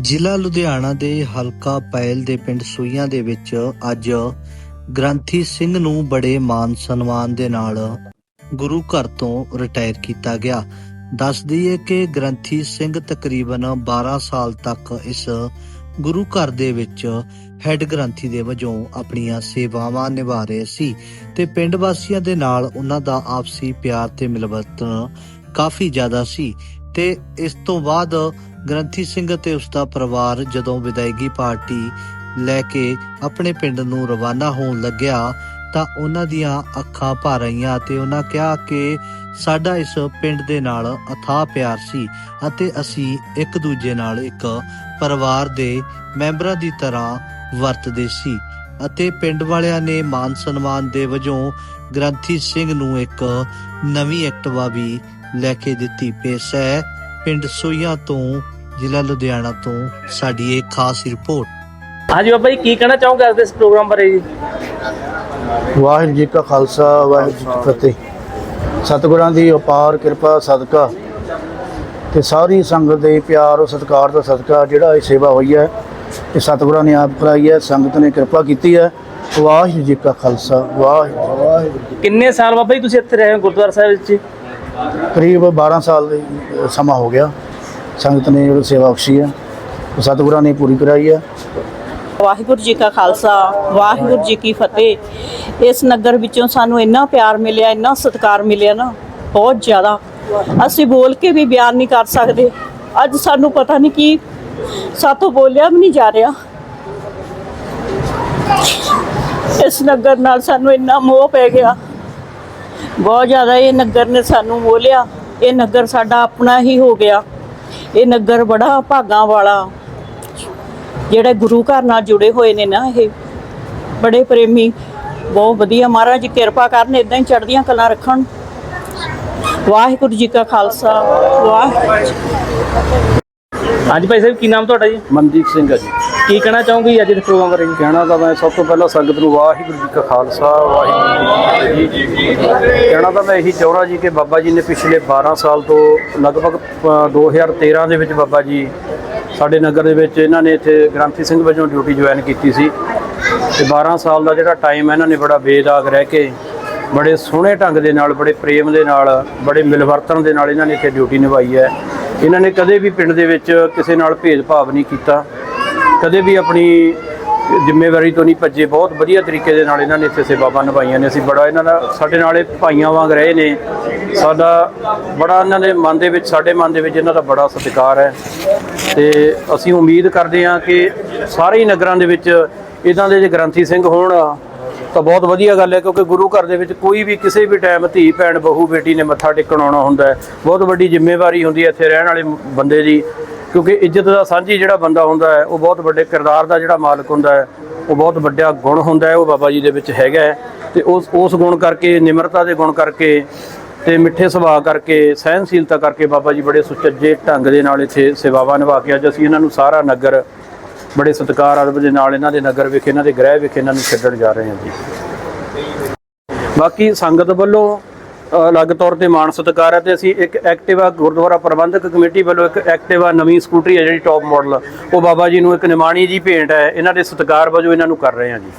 ਜ਼ਿਲ੍ਹਾ ਲੁਧਿਆਣਾ ਦੇ ਹਲਕਾ ਪੈਲ ਦੇ ਪਿੰਡ ਸੂਈਆਂ ਦੇ ਵਿੱਚ ਅੱਜ ਗ੍ਰੰਥੀ ਸਿੰਘ ਨੂੰ ਬੜੇ ਮਾਨ ਸਨਮਾਨ ਦੇ ਨਾਲ ਗੁਰੂ ਘਰ ਤੋਂ ਰਿਟਾਇਰ ਕੀਤਾ ਗਿਆ। ਦੱਸ ਦਈਏ ਕਿ ਗ੍ਰੰਥੀ ਸਿੰਘ ਤਕਰੀਬਨ 12 ਸਾਲ ਤੱਕ ਇਸ ਗੁਰੂ ਘਰ ਦੇ ਵਿੱਚ ਹੈੱਡ ਗ੍ਰੰਥੀ ਦੇ ਵਜੋਂ ਆਪਣੀਆਂ ਸੇਵਾਵਾਂ ਨਿਭਾ ਰਹੇ ਸੀ ਤੇ ਪਿੰਡ ਵਾਸੀਆਂ ਦੇ ਨਾਲ ਉਹਨਾਂ ਦਾ ਆਪਸੀ ਪਿਆਰ ਤੇ ਮਿਲਵਰਤਨ ਕਾਫੀ ਜ਼ਿਆਦਾ ਸੀ ਤੇ ਇਸ ਤੋਂ ਬਾਅਦ ਗ੍ਰੰਥੀ ਸਿੰਘ ਅਤੇ ਉਸ ਦਾ ਪਰਿਵਾਰ ਜਦੋਂ ਵਿਦਾਇਗੀ ਪਾਰਟੀ ਲੈ ਕੇ ਆਪਣੇ ਪਿੰਡ ਨੂੰ ਰਵਾਨਾ ਹੋਣ ਲੱਗਿਆ ਤਾਂ ਉਹਨਾਂ ਦੀਆਂ ਅੱਖਾਂ ਭਰ ਆਈਆਂ ਤੇ ਉਹਨਾਂ ਕਿਹਾ ਕਿ ਸਾਡਾ ਇਸ ਪਿੰਡ ਦੇ ਨਾਲ ਅਥਾਹ ਪਿਆਰ ਸੀ ਅਤੇ ਅਸੀਂ ਇੱਕ ਦੂਜੇ ਨਾਲ ਇੱਕ ਪਰਿਵਾਰ ਦੇ ਮੈਂਬਰਾਂ ਦੀ ਤਰ੍ਹਾਂ ਵਰਤਦੇ ਸੀ ਅਤੇ ਪਿੰਡ ਵਾਲਿਆਂ ਨੇ ਮਾਨ ਸਨਮਾਨ ਦੇ ਵਜੋਂ ਗ੍ਰੰਥੀ ਸਿੰਘ ਨੂੰ ਇੱਕ ਨਵੀਂ ਐਕਟਿਵਾ ਵੀ ਲੈ ਕੇ ਦਿੱਤੀ। ਪੇਸ਼ ਹੈ ਪਿੰਡ ਸੋਈਆਂ ਤੋਂ ਜ਼ਿਲ੍ਹਾ ਲੁਧਿਆਣਾ ਤੋਂ ਸਾਡੀ ਇੱਕ ਖਾਸ ਰਿਪੋਰਟ। ਹਾਂਜੀ ਬਾਬਾ ਜੀ ਕੀ ਕਹਿਣਾ ਚਾਹੋਗੇ ਅੱਜ ਦੇ ਇਸ ਪ੍ਰੋਗਰਾਮ ਬਾਰੇ ਜੀ? ਵਾਹਿਗੁਰੂ ਜੀ ਕਾ ਖਾਲਸਾ ਵਾਹਿਗੁਰੂ ਜੀ ਕੀ ਫਤਿਹ। ਸਤਿਗੁਰਾਂ ਦੀ ਅਪਾਰ ਕਿਰਪਾ ਸਦਕਾ। ਤੇ ਸਾਰੀ ਸੰਗਤ ਦੇ ਪਿਆਰ ਔਰ ਸਤਿਕਾਰ ਦਾ ਸਦਕਾ ਜਿਹੜਾ ਇਹ ਸੇਵਾ ਹੋਈ ਹੈ ਇਹ ਸਤਿਗੁਰਾਂ ਨੇ ਆਪ ਕਰਾਈ ਹੈ ਸੰਗਤ ਨੇ ਕਿਰਪਾ ਕੀਤੀ ਹੈ। ਵਾਹਿਗੁਰੂ ਜੀ ਕਾ ਖਾਲਸਾ ਵਾਹਿਗੁਰੂ। ਵਾਹਿਗੁਰੂ ਜੀ। ਕਿੰਨੇ ਸਾਲ ਬਾਬਾ ਜੀ ਤੁਸੀਂ ਇੱਥੇ ਰਹੇ ਹੋ ਗੁਰਦੁਆਰਾ ਸਾਹਿਬ ਵਿੱਚ? ਕਰੀਬ 12 ਸਾਲ ਦੇ ਸਮਾਂ ਹੋ ਗਿਆ। ਸੰਗਤ ਨੇ ਜਿਹੜੀ ਸੇਵਾ ਬਖਸ਼ੀ ਹੈ ਉਹ ਸਤਿਗੁਰਾਂ ਨੇ ਪੂਰੀ ਕਰਾਈ ਹੈ ਵਾਹਿਗੁਰੂ ਜੀ ਕਾ ਖਾਲਸਾ, ਵਾਹਿਗੁਰੂ ਜੀ ਕੀ ਫਤਿਹ। ਇਸ ਨਗਰ ਵਿੱਚੋਂ ਸਾਨੂੰ ਇੰਨਾ ਪਿਆਰ ਮਿਲਿਆ, ਇੰਨਾ ਸਤਿਕਾਰ ਮਿਲਿਆ ਨਾ, ਬਹੁਤ ਜ਼ਿਆਦਾ। ਅਸੀਂ ਬੋਲ ਕੇ ਵੀ ਬਿਆਨ ਨਹੀਂ ਕਰ ਸਕਦੇ। ਅੱਜ ਸਾਨੂੰ ਪਤਾ ਨਹੀਂ ਕੀ ਸਾਥੋਂ ਬੋਲਿਆ ਵੀ ਨਹੀਂ ਜਾ ਰਿਹਾ। ਇਸ ਨਗਰ ਨਾਲ ਸਾਨੂੰ ਇੰਨਾ ਮੋਹ ਪੈ ਗਿਆ। ਬਹੁਤ ਜ਼ਿਆਦਾ ਇਹ ਨਗਰ ਨੇ ਸਾਨੂੰ ਮੋਹ ਲਿਆ। ਇਹ ਨਗਰ ਸਾਡਾ ਆਪਣਾ ਹੀ ਹੋ ਗਿਆ। ਇਹ ਨਗਰ ਬੜਾ ਭਾਗਾਂ ਵਾਲਾ, ਜਿਹੜੇ ਗੁਰੂ ਘਰ ਨਾਲ ਜੁੜੇ ਹੋਏ ਨੇ ਨਾ ਇਹ, ਬੜੇ ਪ੍ਰੇਮੀ, ਬਹੁਤ ਵਧੀਆ ਮਹਾਰਾਜ ਕਿਰਪਾ ਕਰਨ ਇਦਾਂ ਹੀ ਚੜ੍ਹਦੀਆਂ ਕਲਾ ਰੱਖਣ। ਵਾਹਿਗੁਰੂ ਜੀ ਕਾ ਖਾਲਸਾ, ਵਾਹਿਗੁਰੂ ਜੀ ਹਾਂਜੀ ਭਾਈ ਸਾਹਿਬ ਕੀ ਨਾਮ ਤੁਹਾਡਾ ਜੀ? ਮਨਦੀਪ ਸਿੰਘ ਹੈ ਜੀ। ਕੀ ਕਹਿਣਾ ਚਾਹੋਗੇ ਜੀ ਅੱਜ ਦੇ ਪ੍ਰੋਗਰਾਮ ਬਾਰੇ ਜੀ? ਕਹਿਣਾ ਤਾਂ ਮੈਂ ਸਭ ਤੋਂ ਪਹਿਲਾਂ ਸੰਗਤ ਨੂੰ ਵਾਹਿਗੁਰੂ ਜੀ ਕਾ ਖਾਲਸਾ ਵਾਹਿਗੁਰੂ ਜੀ ਕੀ ਫਤਿਹ। ਜੀ ਕਹਿਣਾ ਤਾਂ ਮੈਂ ਇਹੀ ਚਾਹੁੰਦਾ ਜੀ ਕਿ ਬਾਬਾ ਜੀ ਨੇ ਪਿਛਲੇ 12 ਸਾਲ ਤੋਂ ਲਗਭਗ ਅ, 2013 ਦੇ ਵਿੱਚ ਬਾਬਾ ਜੀ ਸਾਡੇ ਨਗਰ ਦੇ ਵਿੱਚ ਇਹਨਾਂ ਨੇ ਇੱਥੇ ਗ੍ਰੰਥੀ ਸਿੰਘ ਵਜੋਂ ਡਿਊਟੀ ਜੁਆਇਨ ਕੀਤੀ ਸੀ। ਤੇ 12 ਸਾਲ ਦਾ ਜਿਹੜਾ ਟਾਈਮ ਇਹਨਾਂ ਨੇ ਬੜਾ ਬੇਦਾਗ ਰਹਿ ਕੇ ਬੜੇ ਸੋਹਣੇ ਢੰਗ ਦੇ ਨਾਲ ਬੜੇ ਪ੍ਰੇਮ ਦੇ ਨਾਲ ਬੜੇ ਮਿਲਵਰਤਨ ਦੇ ਨਾਲ ਇਹਨਾਂ ਨੇ ਇੱਥੇ ਡਿਊਟੀ ਨਿਭਾਈ ਹੈ। ਇਹਨਾਂ ਨੇ ਕਦੇ ਵੀ ਪਿੰਡ ਦੇ ਵਿੱਚ ਕਿਸੇ ਨਾਲ ਭੇਦਭਾਵ ਨਹੀਂ ਕੀਤਾ। ਕਦੇ ਵੀ ਆਪਣੀ ਜ਼ਿੰਮੇਵਾਰੀ ਤੋਂ ਨਹੀਂ ਭੱਜੇ। ਬਹੁਤ ਵਧੀਆ ਤਰੀਕੇ ਦੇ ਨਾਲ ਇਹਨਾਂ ਨੇ ਇੱਥੇ ਸੇਵਾਵਾਂ ਨਿਭਾਈਆਂ ਨੇ। ਅਸੀਂ ਬੜਾ ਇਹਨਾਂ ਦਾ, ਸਾਡੇ ਨਾਲ ਇਹ ਭਾਈਆਂ ਵਾਂਗ ਰਹੇ ਨੇ। ਸਾਡਾ ਬੜਾ ਇਹਨਾਂ ਦੇ ਮਨ ਦੇ ਵਿੱਚ, ਸਾਡੇ ਮਨ ਦੇ ਵਿੱਚ ਇਹਨਾਂ ਦਾ ਬੜਾ ਸਤਿਕਾਰ ਹੈ। ਤੇ ਅਸੀਂ ਉਮੀਦ ਕਰਦੇ ਹਾਂ ਕਿ ਸਾਰੇ ਹੀ ਨਗਰਾਂ ਦੇ ਵਿੱਚ, ਇਦਾਂ ਦੇ ਜੇ ਗ੍ਰੰਥੀ ਸਿੰਘ ਹੋਣ ਤਾਂ ਬਹੁਤ ਵਧੀਆ ਗੱਲ ਹੈ, ਕਿਉਂਕਿ ਗੁਰੂ ਘਰ ਦੇ ਵਿੱਚ ਕੋਈ ਵੀ ਕਿਸੇ ਵੀ ਟਾਈਮ ਧੀ, ਭੈਣ, ਬਹੂ, ਬੇਟੀ ਨੇ ਮੱਥਾ ਟੇਕਣ ਆਉਣਾ ਹੁੰਦਾ ਹੈ। ਬਹੁਤ ਵੱਡੀ ਜ਼ਿੰਮੇਵਾਰੀ ਹੁੰਦੀ ਹੈ ਇੱਥੇ ਰਹਿਣ ਵਾਲੇ ਬੰਦੇ ਦੀ, ਕਿਉਂਕਿ ਇੱਜ਼ਤ ਦਾ ਸਾਂਝੀ ਜਿਹੜਾ ਬੰਦਾ ਹੁੰਦਾ ਹੈ, ਉਹ ਬਹੁਤ ਵੱਡੇ ਕਿਰਦਾਰ ਦਾ ਜਿਹੜਾ ਮਾਲਕ ਹੁੰਦਾ ਹੈ, ਉਹ ਬਹੁਤ ਵੱਡਾ ਗੁਣ ਹੁੰਦਾ ਹੈ, ਉਹ ਬਾਬਾ ਜੀ ਦੇ ਵਿੱਚ ਹੈਗਾ ਹੈ। ਤੇ ਉਸ ਉਸ ਗੁਣ ਕਰਕੇ, ਨਿਮਰਤਾ ਦੇ ਗੁਣ ਕਰਕੇ ਤੇ ਮਿੱਠੇ ਸੁਭਾਅ ਕਰਕੇ ਸਹਿਨਸ਼ੀਲਤਾ ਕਰਕੇ ਬਾਬਾ ਜੀ ਬੜੇ ਸੁਚੱਜੇ ਢੰਗ ਦੇ ਨਾਲ ਇੱਥੇ ਸੇਵਾਵਾਂ ਨਿਭਾ ਕੇ ਅੱਜ ਅਸੀਂ ਇਹਨਾਂ ਨੂੰ ਸਾਰਾ ਨਗਰ ਬੜੇ ਸਤਿਕਾਰ ਅਦਬ ਦੇ ਨਾਲ ਇਹਨਾਂ ਦੇ ਨਗਰ ਵਿਖੇ, ਇਹਨਾਂ ਦੇ ਗ੍ਰਹਿ ਵਿਖੇ ਇਹਨਾਂ ਨੂੰ ਛੱਡਣ ਜਾ ਰਹੇ ਹਾਂ ਜੀ। ਬਾਕੀ ਸੰਗਤ ਵੱਲੋਂ ਅਲੱਗ ਤੌਰ ਤੇ ਮਾਣ ਸਤਿਕਾਰ ਹੈ ਤੇ ਅਸੀਂ ਇੱਕ ਐਕਟਿਵਾ ਗੁਰਦੁਆਰਾ ਪ੍ਰਬੰਧਕ ਕਮੇਟੀ ਵੱਲੋਂ ਇੱਕ ਐਕਟਿਵਾ ਨਵੀਂ ਸਕੂਟਰੀ ਹੈ ਜਿਹੜੀ ਟੌਪ ਮਾਡਲ ਉਹ ਬਾਬਾ ਜੀ ਨੂੰ ਇੱਕ ਨਿਮਾਣੀ ਜੀ ਭੇਂਟ ਹੈ, ਇਹਨਾਂ ਦੇ ਸਤਿਕਾਰ ਵਜੋਂ ਇਹਨਾਂ ਨੂੰ ਕਰ ਰਹੇ ਹਾਂ ਜੀ।